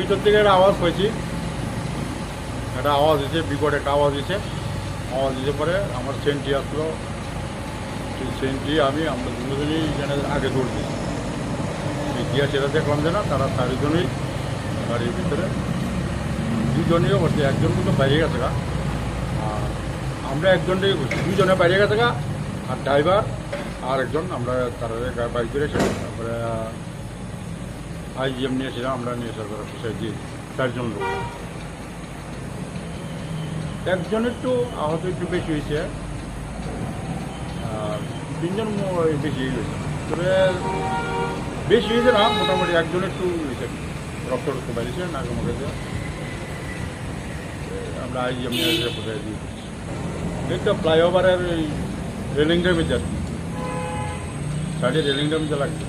ভিতর থেকে একটা আওয়াজ পেয়েছি একটা আওয়াজ দিয়েছে বিকট একটা আওয়াজ দিয়েছে আওয়াজ দিতে পরে আমার সেন্টি আসলো। সেই সেন্টি আমি, আমরা দুজনেই এখানে আগে দৌড় দিই এই গিয়া সেটা দেখলাম যে না, তারা চারিজনেই গাড়ির ভিতরে। দুজনেই অবশ্যই, একজন কিন্তু বাইরে গেছে গা। আর আমরা একজনটাই ঘুরছি দুজনে বাইরে গেছে গা। আর ড্রাইভার আর একজন আমরা তারা বাইক করে তারপরে আইজিএম নিয়েছিলাম, আমরা নিয়ে তারা পিছিয়ে চারজন লোক। একজন একটু আহত একটু বেশি হয়েছে তিনজন বেশি হয়েছে তবে বেশি হয়েছে না, মোটামুটি একজন একটু হয়েছে। রক্ত রক্ত বেরিয়েছে নাকে মুখে দিয়ে আমরা আইজিএম নিয়ে কোথায় দিয়ে তো ফ্লাইওভারের এই রেলিংটার ভিতরে সাইডে রেলিংটার ভিতরে লাগছে।